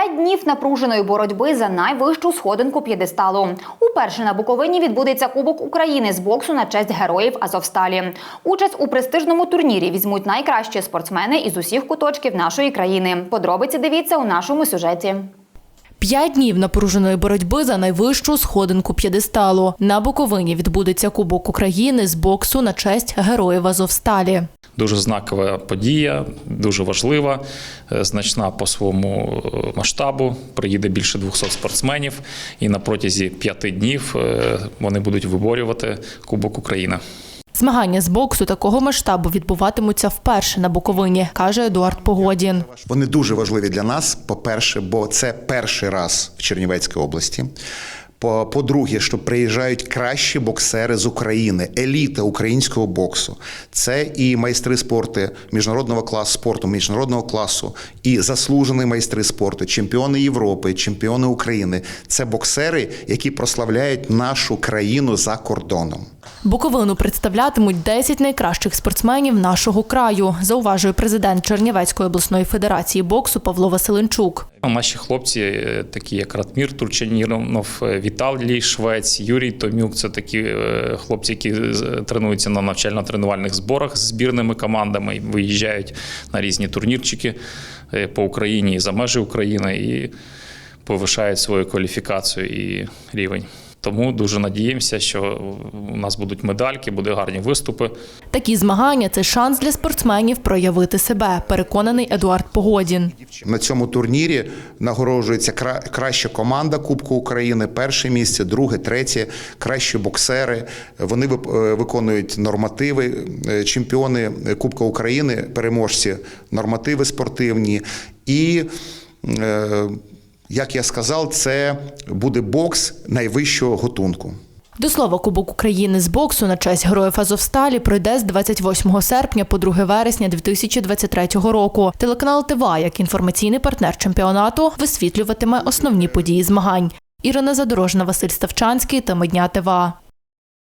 П'ять днів напруженої боротьби за найвищу сходинку п'єдесталу. Уперше на Буковині відбудеться Кубок України з боксу на честь героїв Азовсталі. Участь у престижному турнірі візьмуть найкращі спортсмени із усіх куточків нашої країни. Подробиці дивіться у нашому сюжеті. П'ять днів напруженої боротьби за найвищу сходинку п'єдесталу. На Буковині відбудеться Кубок України з боксу на честь героїв Азовсталі. Дуже знакова подія, дуже важлива, е, значна по своєму е, масштабу. Приїде більше 200 спортсменів, і на протязі п'яти днів е, вони будуть виборювати Кубок України. Змагання з боксу такого масштабу відбуватимуться вперше на Буковині, каже Едуард Погодін. Вони дуже важливі для нас. По-перше, бо це перший раз в Чернівецькій області. По- По-друге, що приїжджають кращі боксери з України, еліта українського боксу. Це і майстри спорту міжнародного класу спорту, міжнародного класу, і заслужені майстри спорту, чемпіони Європи, чемпіони України. Це боксери, які прославляють нашу країну за кордоном. Буковину представлятимуть 10 найкращих спортсменів нашого краю, зауважує президент Чернівецької обласної федерації боксу Павло Василенчук. Наші хлопці, е, такі як Ратмір Турчаніров, е, Віталій Швець, Юрій Томюк, це такі е, хлопці, які тренуються на навчально-тренувальних зборах з збірними командами, виїжджають на різні турнірчики по Україні і за межі України і повишають свою кваліфікацію і рівень. Тому дуже надіємося, що у нас будуть медальки, будуть гарні виступи. Такі змагання це шанс для спортсменів проявити себе, переконаний Едуард Погодін. На цьому турнірі нагороджується краща команда Кубку України, перше місце, друге, третє, кращі боксери. Вони е, виконують нормативи. Е, Чемпіони Кубка України, переможці, нормативи спортивні. І, е, як я сказав, це буде бокс найвищого готунку. До слова, Кубок України з боксу на честь героїв Азовсталі пройде з 28 серпня по 2 вересня 2023 року. Телеканал ТВА, як інформаційний партнер чемпіонату, висвітлюватиме основні події змагань. Ірина Задорожна, Василь Ставчанський та Медня ТВА.